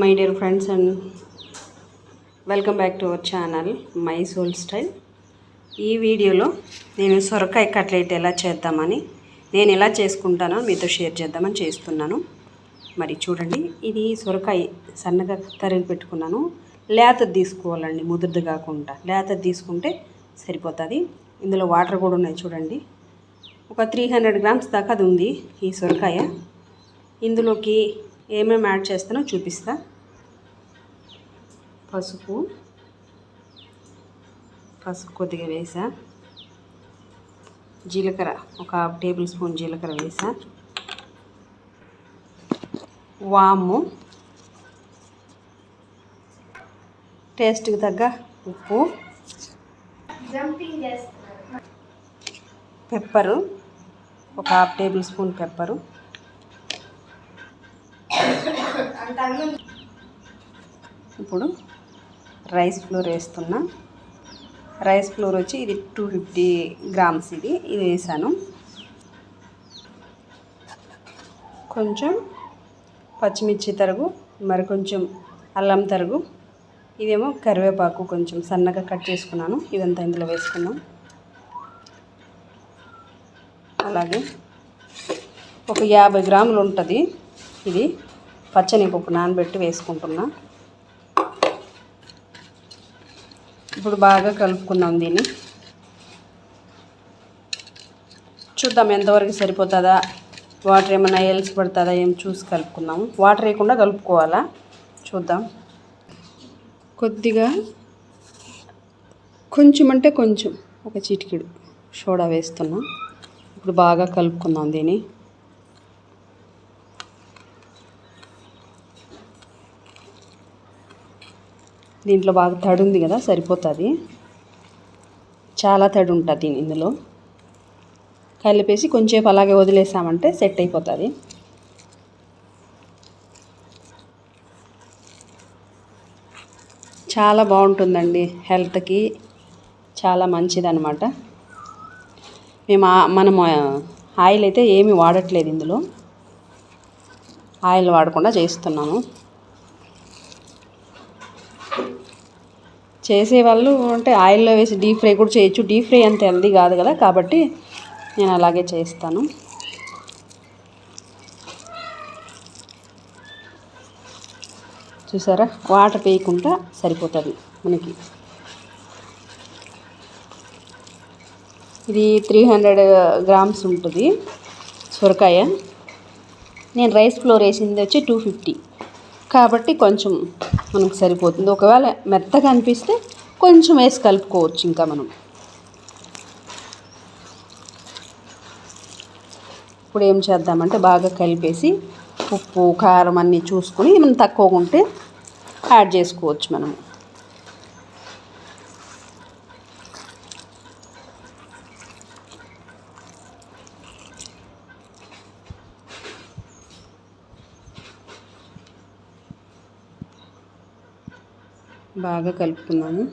My dear friends and welcome back to our channel my soul style. ఈ వీడియోలో నేను సొరకాయ కట్లెట్ ఎలా చేద్దామని నేను ఎలా చేసుకుంటానో మీతో షేర్ చేద్దామని చేస్తున్నాను. మరి చూడండి ఇది సొరకాయ సన్నగా తరిగి పెట్టుకున్నాను. లేత తీసుకోవాలండి ముదురుది కాకుండా. లేత తీసుకుంటే సరిపోతుంది. ఇందులో వాటర్ కూడా ఉన్నాయి చూడండి. ఒక త్రీ హండ్రెడ్ గ్రామ్స్ దాకా అది ఉంది ఈ సొరకాయ. ఇందులోకి ఏమేమి యాడ్ చేస్తానో చూపిస్తా. పసుపు పసుపు కొద్దిగా వేసా. జీలకర్ర ఒక హాఫ్ టేబుల్ స్పూన్ జీలకర్ర వేసా. వాము టేస్ట్కి తగ్గ ఉప్పు పెప్పరు ఒక హాఫ్ టేబుల్ స్పూన్ పెప్పరు. ఇప్పుడు రైస్ ఫ్లోర్ వేస్తున్నా. రైస్ ఫ్లోర్ వచ్చి ఇది టూ ఫిఫ్టీ గ్రామ్స్ ఇది. ఇది వేసాను. కొంచెం పచ్చిమిర్చి తరుగు మరి కొంచెం అల్లం తరుగు ఇదేమో కరివేపాకు కొంచెం సన్నగా కట్ చేసుకున్నాను. ఇదంతా ఇందులో వేసుకున్నాం అలాగే ఒక యాభై గ్రాములు ఉంటుంది ఇది. పచ్చనిపప్పు నానబెట్టి వేసుకుంటున్నా. ఇప్పుడు బాగా కలుపుకుందాం దీన్ని. చూద్దాం ఎంతవరకు సరిపోతుందా వాటర్ ఏమైనా ఎల్స్ పడుతుందా ఏం చూసి కలుపుకుందాం. వాటర్ వేయకుండా కలుపుకోవాలా? చూద్దాం. కొద్దిగా కొంచెం అంటే కొంచెం. ఒక చిటికెడు సోడా వేస్తున్నా. ఇప్పుడు బాగా కలుపుకుందాం దీన్ని. దీంట్లో బాగా తడి ఉంది కదా సరిపోతుంది. చాలా తడి ఉంటుంది ఇందులో. కలిపేసి కొంచెంసేపు అలాగే వదిలేసామంటే సెట్ అయిపోతుంది. చాలా బాగుంటుందండి హెల్త్కి చాలా మంచిదనమాట మేము మనము ఆయిల్ అయితే ఏమి వాడట్లేదు ఇందులో. ఆయిల్ వాడకుండా చేస్తున్నాము. చేసేవాళ్ళు అంటే ఆయిల్లో వేసి డీప్ ఫ్రై కూడా చేయొచ్చు. డీప్ ఫ్రై అంత హెల్దీ కాదు కదా కాబట్టి నేను అలాగే చేస్తాను. చూసారా? వాటర్ వేయకుండా సరిపోతుంది మనకి. ఇది త్రీ హండ్రెడ్ గ్రామ్స్ ఉంటుంది సొరకాయ. నేను రైస్ ఫ్లోర్ వేసింది వచ్చి టూ ఫిఫ్టీ. కాబట్టి కొంచెం మనకు సరిపోతుంది. ఒకవేళ మెత్తగా అనిపిస్తే కొంచెం వేసి కలుపుకోవచ్చు ఇంకా మనం. ఇప్పుడు ఏం చేద్దామంటే బాగా కలిపేసి ఉప్పు కారం అన్నీ చూసుకొని మనం తక్కువగా ఉంటే యాడ్ చేసుకోవచ్చు మనం బాగా కలుపుకున్నాము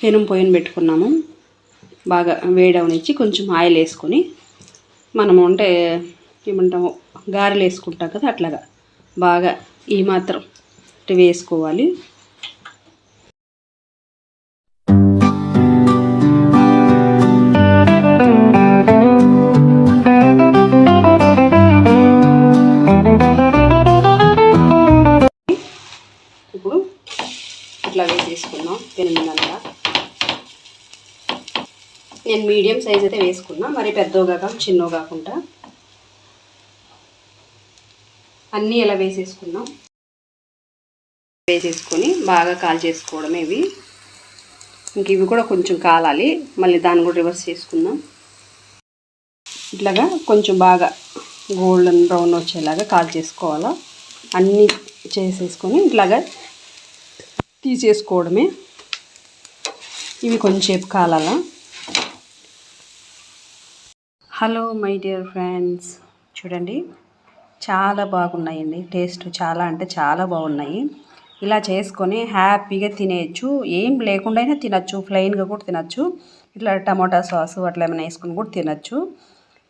పెనం పొయ్యిన పెట్టుకున్నాము. బాగా వేడవనిచ్చి కొంచెం ఆయిల్ వేసుకొని మనము అంటే ఏమంటాము గారెలు వేసుకుంటాం కదా అట్లాగా. బాగా ఈ మాత్రం వేసుకోవాలి. నేను మీడియం సైజ్ అయితే వేసుకున్నా. మరి పెద్దగా కాక చిన్నవి కాకుండా. అన్నీ ఇలా వేసేసుకున్నాం? వేసేసుకొని బాగా కాల్ చేసుకోవడమే ఇవి. ఇంక ఇవి కూడా కొంచెం కాలాలి. మళ్ళీ దాన్ని కూడా రివర్స్ చేసుకుందాం. ఇట్లాగా కొంచెం బాగా గోల్డెన్ బ్రౌన్ వచ్చేలాగా కాల్ చేసుకోవాలా. అన్నీ చేసేసుకొని ఇట్లాగా తీసేసుకోవడమే. ఇవి కొంచెంసేపు కాలాలా. హలో మై డియర్ ఫ్రెండ్స్ చూడండి చాలా బాగున్నాయండి. టేస్ట్ చాలా అంటే చాలా బాగున్నాయి. ఇలా చేసుకొని హ్యాపీగా తినేయచ్చు. ఏం లేకుండా తినచ్చు. ప్లెయిన్గా కూడా తినచ్చు. ఇట్లా టమాటా సాసు అట్లా ఏమైనా వేసుకొని కూడా తినచ్చు.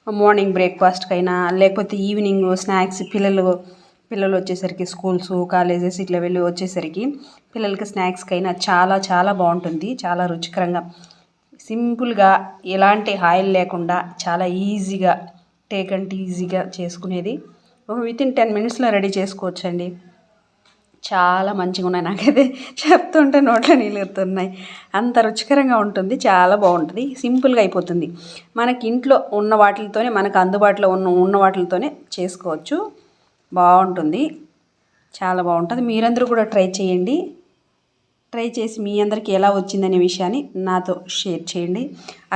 మార్నింగ్ బ్రేక్ఫాస్ట్కైనా లేకపోతే ఈవినింగ్ స్నాక్స్ పిల్లలు పిల్లలు వచ్చేసరికి స్కూల్స్ కాలేజెస్ ఇట్లా వెళ్ళి వచ్చేసరికి పిల్లలకి స్నాక్స్కి అయినా చాలా చాలా బాగుంటుంది. చాలా రుచికరంగా సింపుల్గా ఎలాంటి ఆయిల్ లేకుండా చాలా ఈజీగా టేక్ అండ్ ఈజీగా చేసుకునేది. ఒక విత్ ఇన్ టెన్ మినిట్స్లో రెడీ చేసుకోవచ్చండి. చాలా మంచిగా ఉన్నాయి. నాకైతే చెప్తుంటే నోట్లో నీళ్ళెత్తున్నాయి అంత రుచికరంగా ఉంటుంది. చాలా బాగుంటుంది. సింపుల్గా అయిపోతుంది. మనకి ఇంట్లో ఉన్న వాటితోనే మనకు అందుబాటులో ఉన్న ఉన్న వాటితోనే చేసుకోవచ్చు. బాగుంటుంది. చాలా బాగుంటుంది. మీరందరూ కూడా ట్రై చేయండి. ట్రై చేసి మీ అందరికీ ఎలా వచ్చిందనే విషయాన్ని నాతో షేర్ చేయండి.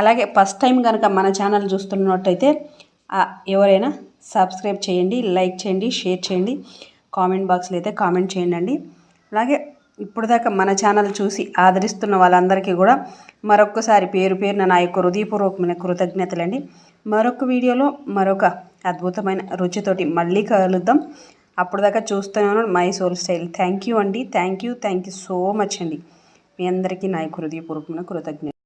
అలాగే ఫస్ట్ టైం కనుక మన ఛానల్ చూస్తున్నట్టయితే ఎవరైనా సబ్స్క్రైబ్ చేయండి లైక్ చేయండి షేర్ చేయండి కామెంట్ బాక్స్లో అయితే కామెంట్ చేయండి అలాగే ఇప్పుడు దాకా మన ఛానల్ చూసి ఆదరిస్తున్న వాళ్ళందరికీ కూడా మరొక్కసారి పేరు పేరున నా యొక్క హృదయపూర్వకమైన కృతజ్ఞతలండి. మరొక వీడియోలో మరొక అద్భుతమైన రుచితోటి మళ్ళీ కలుద్దాం. అప్పుడు దాకా చూస్తున్నాను my soul style. Thank you అండి. Thank you thank you so much అండి. మీ అందరికీ నా హృదయపూర్వకమైన కృతజ్ఞత